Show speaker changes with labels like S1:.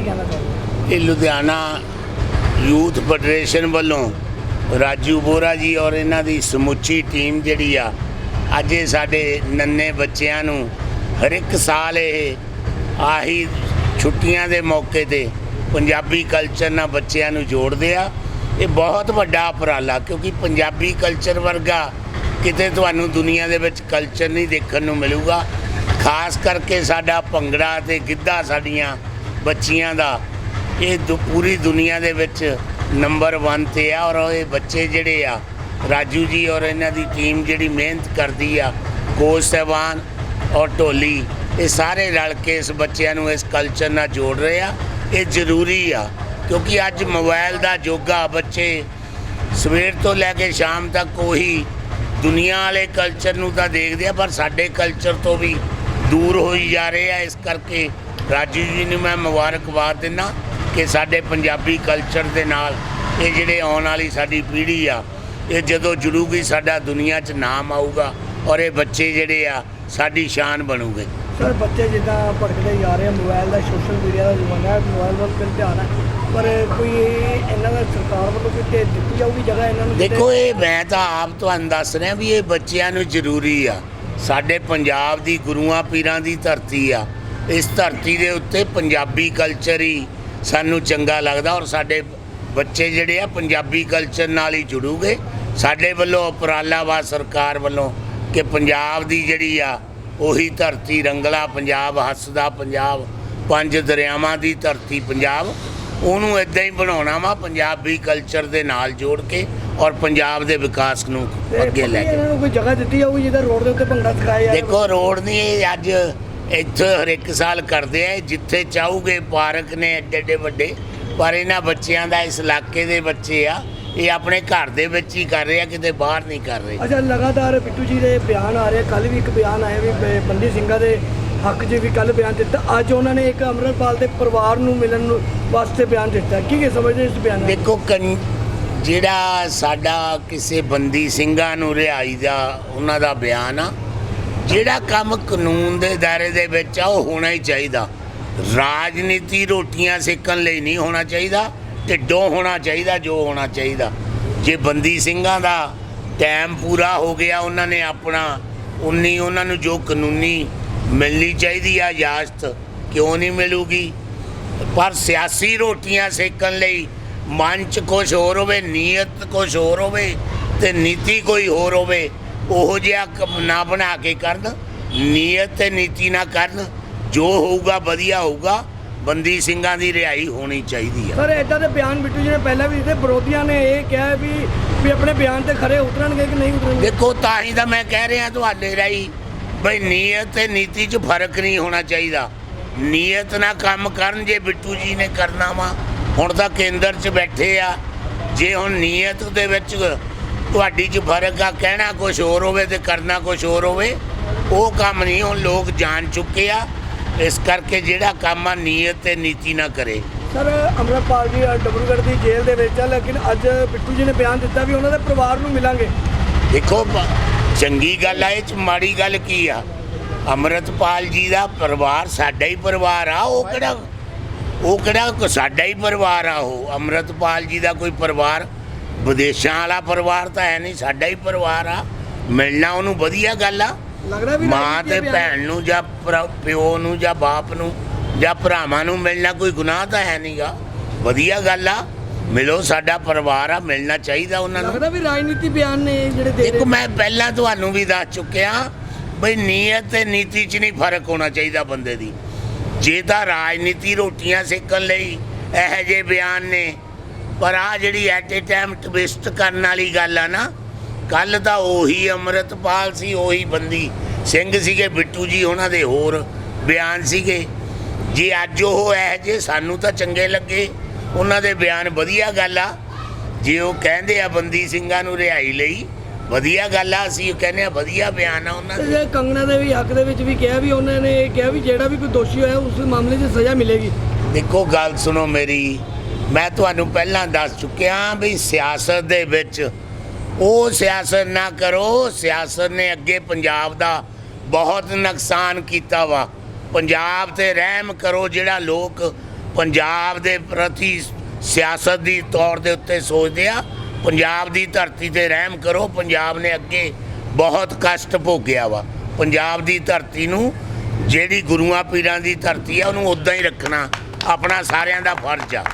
S1: ਕੀ ਕਹਿਣਾ ਚਾਹੁੰਦੇ
S2: ਇਹ ਲੁਧਿਆਣਾ ਯੂਥ ਫੈਡਰੇਸ਼ਨ ਵੱਲੋਂ ਰਾਜੂ ਬੋਰਾ ਜੀ ਔਰ ਇਹਨਾਂ ਦੀ ਸਮੁੱਚੀ ਟੀਮ ਜਿਹੜੀ ਆ, ਅੱਜ ਇਹ ਸਾਡੇ ਨੰਨੇ ਬੱਚਿਆਂ ਨੂੰ ਹਰ ਇੱਕ ਸਾਲ ਇਹ ਆਹੀ ਛੁੱਟੀਆਂ ਦੇ ਮੌਕੇ ਤੇ ਪੰਜਾਬੀ ਕਲਚਰ ਨਾਲ ਬੱਚਿਆਂ ਨੂੰ ਜੋੜਦੇ ਆ। ਇਹ ਬਹੁਤ ਵੱਡਾ ਉਪਰਾਲਾ ਕਿਉਂਕਿ ਪੰਜਾਬੀ ਕਲਚਰ ਵਰਗਾ ਕਿਤੇ ਤੁਹਾਨੂੰ ਦੁਨੀਆ ਦੇ ਵਿੱਚ ਕਲਚਰ ਨਹੀਂ ਦੇਖਣ ਨੂੰ ਮਿਲੂਗਾ। ਖਾਸ ਕਰਕੇ ਸਾਡਾ ਭੰਗੜਾ ਤੇ ਗਿੱਧਾ ਸਾਡੀਆਂ ਬੱਚੀਆਂ ਦਾ। ਇਹ ਦੁ- ਪੂਰੀ ਦੁਨੀਆ ਦੇ ਵਿੱਚ ਨੰਬਰ 1 ਤੇ ਆ ਔਰ ਇਹ ਬੱਚੇ ਜਿਹੜੇ ਆ, ਰਾਜੂ ਜੀ ਔਰ ਇਹਨਾਂ ਦੀ ਟੀਮ ਜਿਹੜੀ ਮਿਹਨਤ ਕਰਦੀ ਆ, ਕੋਚ ਸਾਹਿਬਾਨ ਔਰ ਢੋਲੀ, ਇਹ ਸਾਰੇ ਰਲ ਕੇ ਇਸ ਬੱਚਿਆਂ ਨੂੰ ਇਸ ਕਲਚਰ ਨਾਲ ਜੋੜ ਰਹੇ ਆ। ਇਹ ਜ਼ਰੂਰੀ ਆ ਕਿਉਂਕਿ ਅੱਜ ਮੋਬਾਈਲ ਦਾ ਯੋਗਾ ਬੱਚੇ। ਸਵੇਰ ਤੋਂ ਲੈ ਕੇ ਸ਼ਾਮ ਤੱਕ ਉਹੀ ਦੁਨੀਆ ਵਾਲੇ ਕਲਚਰ ਨੂੰ ਤਾਂ ਦੇਖਦੇ ਆ, ਪਰ ਸਾਡੇ ਕਲਚਰ ਤੋਂ ਵੀ ਦੂਰ ਹੋਈ ਜਾ ਰਹੇ ਆ, ਇਸ ਕਰਕੇ ਰਾਜੂ ਜੀ ਨੂੰ ਮੈਂ ਮੁਬਾਰਕਬਾਦ ਦਿੰਦਾ ਕਿ ਸਾਡੇ ਪੰਜਾਬੀ ਕਲਚਰ ਦੇ ਨਾਲ ਇਹ ਜਿਹੜੇ ਆਉਣ ਵਾਲੀ ਸਾਡੀ ਪੀੜ੍ਹੀ ਆ ਇਹ ਜਦੋਂ ਜੁੜੂਗੀ ਸਾਡਾ ਦੁਨੀਆ 'ਚ ਨਾਮ ਆਊਗਾ ਔਰ ਇਹ ਬੱਚੇ ਜਿਹੜੇ ਆ ਸਾਡੀ ਸ਼ਾਨ ਬਣੂਗੇ।
S1: ਸਰ ਬੱਚੇ ਜਿੱਦਾਂ ਭਟਕਦੇ ਜਾ ਰਹੇ ਆ ਮੋਬਾਈਲ ਦਾ ਸੋਸ਼ਲ ਮੀਡੀਆ ਦਾ ਜ਼ਮਾਨਾ ਹੈ ਮੋਬਾਈਲ ਵੱਲ ਫਿਰ ਧਿਆਨ ਹੈ। ਪਰ ਕੋਈ ਇਹਨਾਂ ਦਾ ਸਰਕਾਰ ਵੱਲੋਂ ਕੋਈ ਤੇ ਦਿੱਤੀ ਜਾਊਗੀ ਜਗ੍ਹਾ ਇਹਨਾਂ ਨੂੰ?
S2: ਦੇਖੋ ਇਹ ਮੈਂ ਤਾਂ ਆਪ ਤੁਹਾਨੂੰ ਦੱਸ ਰਿਹਾ ਵੀ ਇਹ ਬੱਚਿਆਂ ਨੂੰ ਜ਼ਰੂਰੀ ਆ। ਸਾਡੇ ਪੰਜਾਬ ਦੀ ਗੁਰੂਆਂ ਪੀਰਾਂ ਦੀ ਧਰਤੀ ਆ। ਇਸ ਧਰਤੀ ਦੇ ਉੱਤੇ ਪੰਜਾਬੀ ਕਲਚਰ ਹੀ ਸਾਨੂੰ ਚੰਗਾ ਲੱਗਦਾ ਔਰ ਸਾਡੇ ਬੱਚੇ ਜਿਹੜੇ ਆ ਪੰਜਾਬੀ ਕਲਚਰ ਨਾਲ ਹੀ ਜੁੜੂਗੇ। ਸਾਡੇ ਵੱਲੋਂ ਉਪਰਾਲਾ ਵਾ ਸਰਕਾਰ ਵੱਲੋਂ ਕਿ ਪੰਜਾਬ ਦੀ ਜਿਹੜੀ ਆ ਉਹੀ ਧਰਤੀ ਰੰਗਲਾ ਪੰਜਾਬ ਹੱਸਦਾ ਪੰਜਾਬ ਪੰਜ ਦਰਿਆਵਾਂ ਦੀ ਧਰਤੀ ਪੰਜਾਬ ਉਹਨੂੰ ਇਦਾਂ ਹੀ ਬਣਾਉਣਾ ਵਾ ਪੰਜਾਬੀ ਕਲਚਰ ਦੇ ਨਾਲ ਜੋੜ ਕੇ ਔਰ ਪੰਜਾਬ ਦੇ ਵਿਕਾਸ ਨੂੰ ਅੱਗੇ ਲੈ ਕੇ।
S1: ਇਹਨਾਂ ਨੂੰ ਕੋਈ ਜਗ੍ਹਾ ਦਿੱਤੀ ਜਾਊਗੀ ਜਿਹਦਾ ਰੋਡ ਦੇ ਉੱਤੇ ਭੰਗੜਾ ਸਿਖਾਇਆ
S2: ਦੇਖੋ ਰੋਡ ਨਹੀਂ ਅੱਜ ਇੱਥੇ ਹਰ ਇੱਕ ਸਾਲ ਕਰਦੇ ਆ ਜਿੱਥੇ ਚਾਹੋਗੇ ਪਾਰਕ ਨੇ ਐਡੇ ਐਡੇ ਵੱਡੇ ਪਰ ਇਹਨਾਂ ਬੱਚਿਆਂ ਦਾ ਇਸ ਇਲਾਕੇ ਦੇ ਬੱਚੇ ਆ ਇਹ ਆਪਣੇ ਘਰ ਦੇ ਵਿੱਚ ਹੀ ਕਰ ਰਹੇ ਆ ਕਿਤੇ ਬਾਹਰ ਨਹੀਂ ਕਰ ਰਹੇ।
S1: ਅੱਛਾ ਲਗਾਤਾਰ ਬਿੱਟੂ ਜੀ ਦੇ ਬਿਆਨ ਆ ਰਹੇ ਕੱਲ ਵੀ ਇੱਕ ਬਿਆਨ ਆਇਆ ਵੀ ਬ- ਬੰਦੀ ਸਿੰਘਾਂ ਦੇ ਹੱਕ 'ਚ ਵੀ ਕੱਲ ਬਿਆਨ ਦਿੱਤਾ। ਅੱਜ ਉਹਨਾਂ ਨੇ ਇੱਕ ਅਮਰਪਾਲ ਦੇ ਪਰਿਵਾਰ ਨੂੰ ਮਿਲਣ ਨੂੰ ਵਾਸਤੇ ਬਿਆਨ ਦਿੱਤਾ। ਕੀ ਕੀ ਸਮਝਦੇ ਇਸ ਬਿਆਨ ਨਾਲ?
S2: ਦੇਖੋ ਕੰ- ਜਿਹੜਾ ਸਾਡਾ ਕਿਸੇ ਬੰਦੀ ਸਿੰਘਾਂ ਨੂੰ ਰਿਹਾਈ ਦਾ ਉਹਨਾਂ ਦਾ ਬਿਆਨ ਆ ਜਿਹੜਾ ਕੰਮ ਕਾਨੂੰਨ ਦੇ ਦਾਇਰੇ ਦੇ ਵਿੱਚ ਆ, ਉਹ ਹੋਣਾ ਹੀ ਚਾਹੀਦਾ। ਰਾਜਨੀਤੀ ਰੋਟੀਆਂ ਸੇਕਣ ਲਈ ਨਹੀਂ ਹੋਣਾ ਚਾਹੀਦਾ ਢਿੱਡੋਂ ਹੋਣਾ ਚਾਹੀਦਾ, ਜੋ ਹੋਣਾ ਚਾਹੀਦਾ। ਜੇ ਬੰਦੀ ਸਿੰਘਾਂ ਦਾ ਟਾਈਮ ਪੂਰਾ ਹੋ ਗਿਆ, ਉਹਨਾਂ ਨੇ ਆਪਣਾ ਉਨੀ ਉਹਨਾਂ ਨੂੰ ਜੋ ਕਾਨੂੰਨੀ ਮਿਲਣੀ ਚਾਹੀਦੀ ਆ ਇਜਾਜ਼ਤ ਕਿਉਂ ਨਹੀਂ ਮਿਲੂਗੀ? ਪਰ ਸਿਆਸੀ ਰੋਟੀਆਂ ਸੇਕਣ ਲਈ ਮਨ 'ਚ ਕੁਝ ਹੋਰ ਹੋਵੇ, ਨੀਅਤ ਕੁਝ ਹੋਰ ਹੋਵੇ ਤੇ ਨੀਤੀ ਕੋਈ ਹੋਰ ਹੋਵੇ ਉਹੋ ਜਿਹਾ ਕੰਮ ਨਾ ਬਣਾ ਕੇ ਕਰਨ ਨੀਅਤ ਤੇ ਨੀਤੀ ਨਾ ਕਰਨ ਜੋ ਹੋਊਗਾ ਵਧੀਆ ਹੋਊਗਾ ਬੰਦੀ ਸਿੰਘਾਂ ਦੀ ਰਿਹਾਈ ਹੋਣੀ ਚਾਹੀਦੀ ਆ।
S1: ਸਰ ਇਦਾਂ ਦੇ ਬਿਆਨ ਬਿੱਟੂ ਜੀ ਨੇ ਪਹਿਲਾਂ ਵੀ ਦਿੱਤੇ ਵਿਰੋਧੀਆਂ ਨੇ ਇਹ ਕਿਹਾ ਵੀ ਵੀ ਆਪਣੇ ਬਿਆਨ ਤੇ ਖਰੇ ਉਤਰਨਗੇ ਕਿ ਨਹੀਂ ਉਤਰਨਗੇ?
S2: ਦੇਖੋ ਤਾਂ ਹੀ ਤਾਂ ਮੈਂ ਕਹਿ ਰਿਹਾ ਤੁਹਾਡੇ ਰਾਹੀਂ ਬਈ ਨੀਅਤ ਤੇ ਨੀਤੀ 'ਚ ਫ਼ਰਕ ਨਹੀਂ ਹੋਣਾ ਚਾਹੀਦਾ। ਨੀਅਤ ਨਾਲ ਕੰਮ ਕਰਨ ਜੇ ਬਿੱਟੂ ਜੀ ਨੇ ਕਰਨਾ ਵਾ ਹੁਣ ਤਾਂ ਕੇਂਦਰ 'ਚ ਬੈਠੇ ਆ ਜੇ ਹੁਣ ਨੀਅਤ ਦੇ ਵਿੱਚ ਤੁਹਾਡੀ 'ਚ ਫ਼ਰਕ ਆ ਕਹਿਣਾ ਕੁਝ ਹੋਰ ਹੋਵੇ ਤੇ ਕਰਨਾ ਕੁਝ ਹੋਰ ਹੋਵੇ ਉਹ ਕੰਮ ਨਹੀਂ ਹੁਣ ਲੋਕ ਜਾਣ ਚੁੱਕੇ ਆ। ਇਸ ਕਰਕੇ ਜਿਹੜਾ ਕੰਮ ਆ ਨੀਅਤ ਤੇ ਨੀਤੀ ਨਾ ਕਰੇ।
S1: ਸਰ ਅਮਰਪਾਲ ਜੀ ਡਬਰੂਗੜ੍ਹ ਦੀ ਜੇਲ੍ਹ ਦੇ ਵਿੱਚ ਆ ਲੇਕਿਨ ਅੱਜ ਬਿੱਟੂ ਜੀ ਨੇ ਬਿਆਨ ਦਿੱਤਾ ਵੀ ਉਹਨਾਂ ਦੇ ਪਰਿਵਾਰ ਨੂੰ ਮਿਲਾਂਗੇ।
S2: ਦੇਖੋ ਚੰਗੀ ਗੱਲ ਆ ਇਹ ਚ ਮਾੜੀ ਗੱਲ ਕੀ ਆ? ਅੰਮ੍ਰਿਤਪਾਲ ਜੀ ਦਾ ਪਰਿਵਾਰ ਸਾਡਾ ਹੀ ਪਰਿਵਾਰ ਆ ਉਹ ਕਿਹੜਾ ਉਹ ਕਿਹੜਾ ਸਾਡਾ ਹੀ ਪਰਿਵਾਰ ਆ ਉਹ? ਅੰਮ੍ਰਿਤਪਾਲ ਜੀ ਦਾ ਕੋਈ ਪਰਿਵਾਰ ਵਿਦੇਸ਼ਾਂ ਵਾਲਾ ਪਰਿਵਾਰ ਤਾਂ ਹੈ ਨਹੀਂ ਸਾਡਾ ਹੀ ਪਰਿਵਾਰ ਆ। ਮਿਲਣਾ ਉਹਨੂੰ ਵਧੀਆ ਗੱਲ ਆ।
S1: ਲੱਗਦਾ ਵੀ
S2: ਮਾਂ ਤੇ ਭੈਣ ਨੂੰ ਜਾਂ ਪਿਓ ਨੂੰ ਜਾਂ ਬਾਪ ਨੂੰ ਜਾਂ ਭਰਾਵਾਂ ਨੂੰ ਮਿਲਣਾ ਕੋਈ ਗੁਨਾਹ ਤਾਂ ਹੈ ਨਹੀਂਗਾ ਵਧੀਆ ਗੱਲ ਆ। ਮਿਲੋ ਸਾਡਾ ਪਰਿਵਾਰ ਆ ਮਿਲਣਾ ਚਾਹੀਦਾ ਉਹਨਾਂ ਨੂੰ।
S1: ਲੱਗਦਾ ਵੀ ਰਾਜਨੀਤੀ ਬਿਆਨ ਨੇ ਜਿਹੜੇ ਦੇ
S2: ਦੇਖੋ ਮੈਂ ਪਹਿਲਾਂ ਤੁਹਾਨੂੰ ਵੀ ਦੱਸ ਚੁੱਕਿਆ ਬਈ ਨੀਅਤ ਤੇ ਨੀਤੀ 'ਚ ਨਹੀਂ ਫ਼ਰਕ ਹੋਣਾ ਚਾਹੀਦਾ ਬੰਦੇ ਦੀ। ਜੇ ਤਾਂ ਰਾਜਨੀਤੀ ਰੋਟੀਆਂ ਸੇਕਣ ਲਈ ਇਹੋ ਜਿਹੇ ਬਿਆਨ ਨੇ ਪਰ ਆ ਜਿਹੜੀ ਐਟ ਏ ਟਾਈਮ ਟਵਿਸਟ ਕਰਨ ਵਾਲੀ ਗੱਲ ਆ ਨਾ ਕੱਲ ਤਾਂ ਉਹੀ ਅੰਮ੍ਰਿਤਪਾਲ ਸੀ ਉਹੀ ਬੰਦੀ। ਸਿੰਘ ਸੀਗੇ ਬਿੱਟੂ ਜੀ ਉਹਨਾਂ ਦੇ ਹੋਰ ਬਿਆਨ ਸੀਗੇ। ਜੇ ਅੱਜ ਉਹ ਇਹੋ ਜਿਹੇ ਸਾਨੂੰ ਤਾਂ ਚੰਗੇ ਲੱਗੇ। ਉਹਨਾਂ ਦੇ ਬਿਆਨ ਵਧੀਆ ਗੱਲ ਆ। ਜੇ ਉਹ ਕਹਿੰਦੇ ਆ ਬੰਦੀ ਸਿੰਘਾਂ ਨੂੰ ਰਿਹਾਈ ਲਈ ਵਧੀਆ ਗੱਲ ਆ ਅਸੀਂ ਕਹਿੰਦੇ ਆ ਵਧੀਆ ਬਿਆਨ ਆ ਉਹਨਾਂ ਦੇ।
S1: ਜੇ ਕੰਗਣਾ ਦੇ ਵੀ ਹੱਕ ਦੇ ਵਿੱਚ ਵੀ ਕਿਹਾ ਵੀ ਉਹਨਾਂ ਨੇ ਕਿਹਾ ਵੀ ਜਿਹੜਾ ਵੀ ਕੋਈ ਦੋਸ਼ੀ ਹੋਇਆ ਉਸ ਮਾਮਲੇ 'ਚ ਸਜ਼ਾ ਮਿਲੇਗੀ।
S2: ਦੇਖੋ ਗੱਲ ਸੁਣੋ ਮੇਰੀ। ਮੈਂ ਤੁਹਾਨੂੰ ਪਹਿਲਾਂ ਦੱਸ ਚੁੱਕਿਆ ਵੀ ਸਿਆਸਤ ਦੇ ਵਿੱਚ ਉਹ ਸਿਆਸਤ ਨਾ ਕਰੋ, ਸਿਆਸਤ ਨੇ ਅੱਗੇ ਪੰਜਾਬ ਦਾ ਬਹੁਤ ਨੁਕਸਾਨ ਕੀਤਾ ਵਾ। ਪੰਜਾਬ ਤੇ ਰਹਿਮ ਕਰੋ ਜਿਹੜਾ ਲੋਕ ਪੰਜਾਬ ਦੇ ਪ੍ਰਤੀ ਸਿਆਸਤ ਦੀ ਤੌਰ ਦੇ ਉੱਤੇ ਸੋਚਦੇ ਆ। ਪੰਜਾਬ ਦੀ ਧਰਤੀ ਤੇ ਰਹਿਮ ਕਰੋ, ਪੰਜਾਬ ਨੇ ਅੱਗੇ ਬਹੁਤ ਕਸ਼ਟ ਭੋਗਿਆ ਵਾ। ਪੰਜਾਬ ਦੀ ਧਰਤੀ ਨੂੰ ਜਿਹੜੀ ਗੁਰੂਆਂ ਪੀਰਾਂ ਦੀ ਧਰਤੀ ਆ, ਉਹਨੂੰ ਉਦਾਂ ਹੀ ਰੱਖਣਾ। ਆਪਣਾ ਸਾਰਿਆਂ ਦਾ ਫਰਜ਼ ਆ।